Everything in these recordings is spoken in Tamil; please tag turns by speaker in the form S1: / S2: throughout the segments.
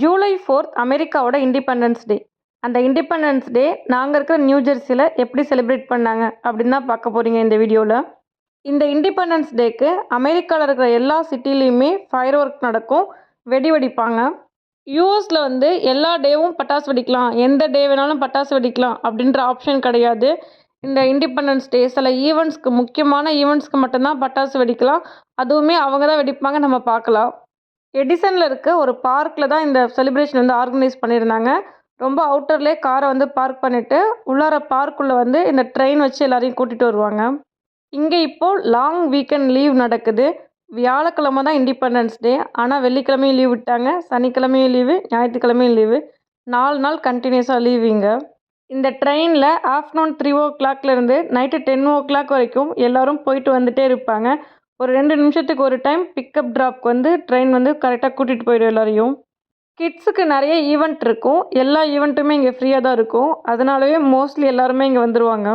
S1: ஜூலை ஃபோர்த் அமெரிக்காவோட இண்டிபெண்டன்ஸ் டே. அந்த இண்டிபெண்டன்ஸ் டே நாங்கள் இருக்கிற நியூ ஜெர்சியில் எப்படி செலிப்ரேட் பண்ணாங்க அப்படின்னு தான் பார்க்க போகிறீங்க இந்த வீடியோவில் இந்த இண்டிபெண்டன்ஸ் டேக்கு அமெரிக்காவில் இருக்கிற எல்லா சிட்டிலையுமே ஃபயர் ஒர்க் நடக்கும். வெடி வெடிப்பாங்க. யூஎஸில் வந்து எல்லா டேவும் பட்டாசு வெடிக்கலாம். எந்த டே வேணாலும் பட்டாசு வெடிக்கலாம் அப்படின்ற ஆப்ஷன் கிடையாது. இந்த இண்டிபெண்டன்ஸ் டே சில ஈவெண்ட்ஸ்க்கு முக்கியமான ஈவெண்ட்ஸ்க்கு மட்டும்தான் பட்டாசு வெடிக்கலாம். அதுவுமே அவங்க தான் வெடிப்பாங்க நம்ம பார்க்கலாம். எடிசனில் இருக்க ஒரு பார்க்கில் தான் இந்த செலிப்ரேஷன் வந்து ஆர்கனைஸ் பண்ணியிருந்தாங்க. ரொம்ப அவுட்டர்லேயே காரை வந்து பார்க் பண்ணிவிட்டு உள்ளார பார்க்குள்ளே வந்து இந்த ட்ரெயின் வச்சு எல்லாரையும் கூட்டிகிட்டு வருவாங்க. இங்கே இப்போது லாங் வீக்கெண்ட் லீவ் நடக்குது. வியாழக்கிழமை தான் இண்டிபெண்டன்ஸ் டே ஆனால் வெள்ளிக்கிழமையும் லீவ் விட்டாங்க. சனிக்கிழமையும் லீவு ஞாயிற்றுக்கிழமையும் லீவு நாலு நாள் கண்டினியூஸாக லீவ் இங்கே. இந்த ட்ரெயினில் ஆஃப்டர்நூன் த்ரீ ஓ கிளாக்லேருந்து நைட்டு டென் ஓ கிளாக் வரைக்கும் எல்லோரும் போயிட்டு வந்துட்டே இருப்பாங்க. ஒரு ரெண்டு நிமிஷத்துக்கு ஒரு டைம் பிக்கப் ட்ராப்க்கு வந்து ட்ரெயின் வந்து கரெக்டாக கூட்டிகிட்டு போயிடும் எல்லாரையும். கிட்ஸுக்கு நிறைய ஈவெண்ட் இருக்கும். எல்லா ஈவெண்ட்டுமே இங்கே ஃப்ரீயாக தான் இருக்கும். அதனாலவே மோஸ்ட்லி எல்லாருமே இங்கே வந்துடுவாங்க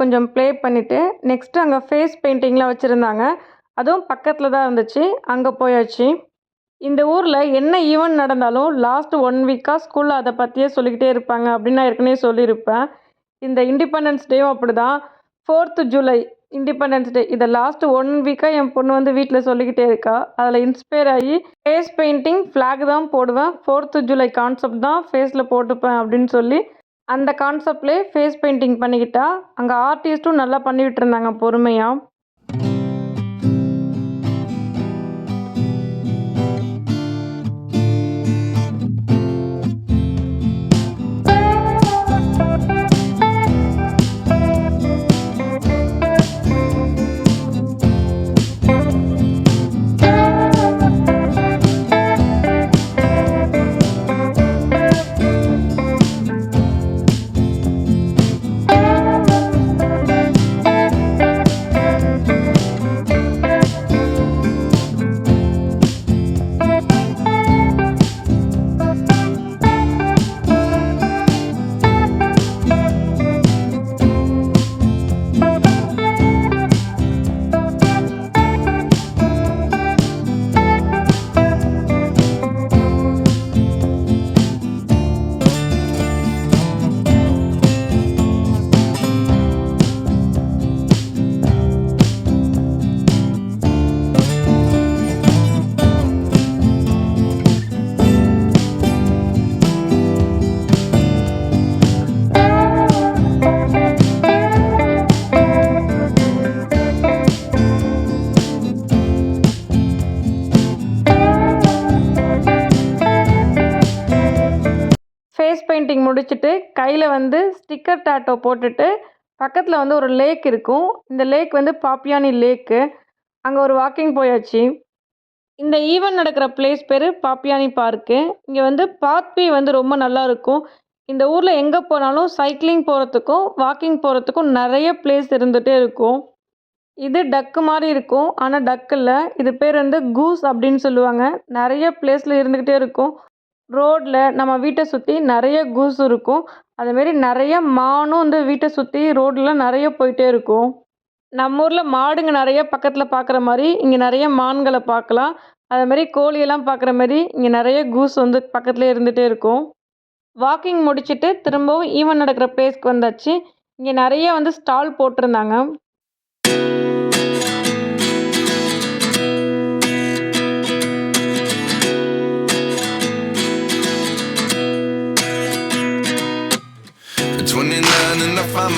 S1: கொஞ்சம் ப்ளே பண்ணிவிட்டு நெக்ஸ்ட்டு அங்கே ஃபேஸ் பெயிண்டிங்லாம் வச்சுருந்தாங்க. அதுவும் பக்கத்தில் தான் இருந்துச்சு. அங்கே போயாச்சு. இந்த ஊரில் என்ன ஈவெண்ட் நடந்தாலும் லாஸ்ட் ஒன் வீக்காக ஸ்கூலில் அதை பற்றியே சொல்லிக்கிட்டே இருப்பாங்க அப்படின்னு நான் ஏற்கனவே சொல்லியிருப்பேன். இந்த இண்டிபெண்டன்ஸ் டேவும் அப்படி தான் ஃபோர்த்து ஜூலை இண்டிபெண்டன்ஸ் டே இதை லாஸ்ட் ஒன் வீக்காக என் பொண்ணு வந்து வீட்டில் சொல்லிக்கிட்டே இருக்கா. அதில் இன்ஸ்பயர் ஆகி ஃபேஸ் பெயிண்டிங் ஃப்ளாக் தான் போடுவேன். ஃபோர்த்து ஜூலை கான்செப்ட் தான் ஃபேஸில் போட்டுப்பேன் அப்படின்னு சொல்லி அந்த கான்செப்ட்லேயே ஃபேஸ் பெயிண்டிங் பண்ணிக்கிட்டால் அங்கே ஆர்ட்டிஸ்ட்டும் நல்லா பண்ணிக்கிட்டு இருந்தாங்க பொறுமையாக கையில் வந்து ஸ்டிக்கர் டாட்டோ போட்டுட்டு பக்கத்தில் வந்து ஒரு லேக் இருக்கும். இந்த லேக் வந்து பாப்பியானி லேக்கு அங்கே ஒரு வாக்கிங் போயாச்சு. இந்த ஈவெண்ட் நடக்கிற பிளேஸ் பேர் பாப்பியானி பார்க்கு இங்கே வந்து பாத்வே வந்து ரொம்ப நல்லா இருக்கும். இந்த ஊரில் எங்கே போனாலும் சைக்கிளிங் போகிறதுக்கும் வாக்கிங் போகிறதுக்கும் நிறைய பிளேஸ் இருந்துகிட்டே இருக்கும். இது டக்கு மாதிரி இருக்கும். ஆனால் டக்கு இல்லை. இது பேர் வந்து கூஸ் அப்படின்னு சொல்லுவாங்க. நிறைய பிளேஸில் இருந்துக்கிட்டே இருக்கும். ரோட்டில் நம்ம வீட்டை சுற்றி நிறைய கூஸ் இருக்கும். அதேமாரி நிறைய மானும் வந்து வீட்டை சுற்றி ரோட்டில் நிறைய போயிட்டே இருக்கும். நம்ம ஊரில் மாடுங்க நிறைய பக்கத்தில் பார்க்குற மாதிரி இங்கே நிறைய மான்களை பார்க்கலாம் அதுமாரி கோழியெல்லாம் பார்க்குற மாதிரி இங்கே நிறைய கூஸ் வந்து பக்கத்துலேயே இருந்துகிட்டே இருக்கும். வாக்கிங் முடிச்சுட்டு திரும்பவும் ஈவன் நடக்கிற பிளேஸ்க்கு வந்தாச்சு. இங்கே நிறைய வந்து ஸ்டால் போட்டிருந்தாங்க.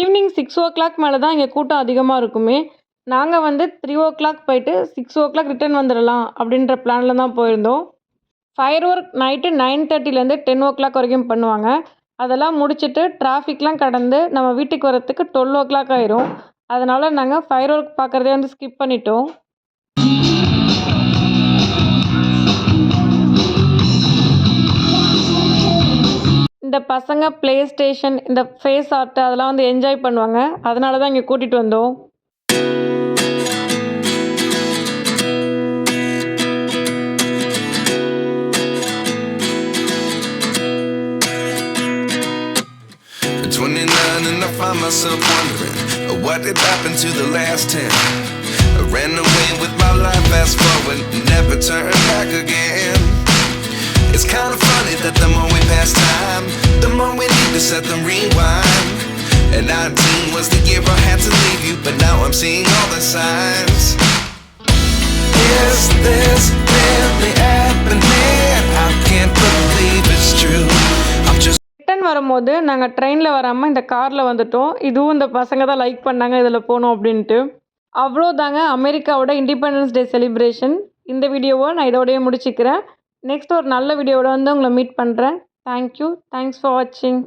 S1: Evening six o'clock மேலே தான் இங்கே கூட்டம் அதிகமாக இருக்குமே. நாங்கள் வந்து த்ரீ ஓ கிளாக் போயிட்டு சிக்ஸ் ஓ கிளாக் ரிட்டர்ன் வந்துடலாம் அப்படின்ற பிளானில் தான் போயிருந்தோம். ஃபயர் ஒர்க் நைட்டு நைன் தேர்ட்டிலேருந்து டென் ஓ கிளாக் வரைக்கும் பண்ணுவாங்க. அதெல்லாம் முடிச்சுட்டு டிராஃபிக்லாம் கடந்து நம்ம வீட்டுக்கு வரத்துக்கு டுவெல் ஓ கிளாக் ஆயிரும். அதனால் நாங்கள் ஃபயர் ஒர்க் பார்க்குறதே வந்து ஸ்கிப் பண்ணிட்டோம். இந்த பசங்க ப்ளே ஸ்டேஷன் இந்த ஃபேஸ் ஆர்ட் அதெல்லாம் வந்து என்ஜாய் பண்ணுவாங்க அதனால தான் இங்கே கூட்டிகிட்டு வந்தோம்
S2: and I find myself wondering what did happen to the last 10. I ran away with my life, fast forward, never turn back again. It's kind of funny that the more we pass time, the more we need to set them rewind. And 19 was the year I had to leave you, but now I'm seeing all the signs. Is this really happening? I can't believe it's true. I'm just
S1: return வரும்போது நாங்கள் ட்ரெயினில் வராமல் இந்த காரில் வந்துட்டோம் இதுவும் இந்த பசங்க தான் லைக் பண்ணாங்க இதில் போகணும் அப்படின்ட்டு அவ்வளோதாங்க அமெரிக்காவோட இண்டிபெண்டன்ஸ் டே செலிப்ரேஷன் இந்த வீடியோவை நான் இதோடய முடிச்சுக்கிறேன் நெக்ஸ்ட் ஒரு நல்ல வீடியோவோட வந்து உங்களை மீட் பண்ணுறேன் தேங்க்யூ தேங்க்ஸ் ஃபார் வாட்சிங்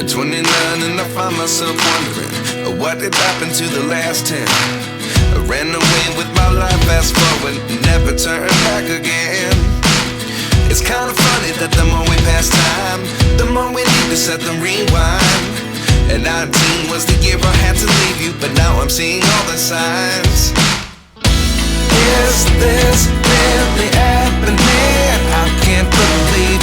S2: At 29 and I find myself wondering uh, what did happen to the last 10. I ran away with my life, fast forward, never turn back again. It's kind of funny that the more we pass time, To set the rewind. And 19 was the year I had to leave you, but now I'm seeing all the signs. Is this really happening? I can't believe it.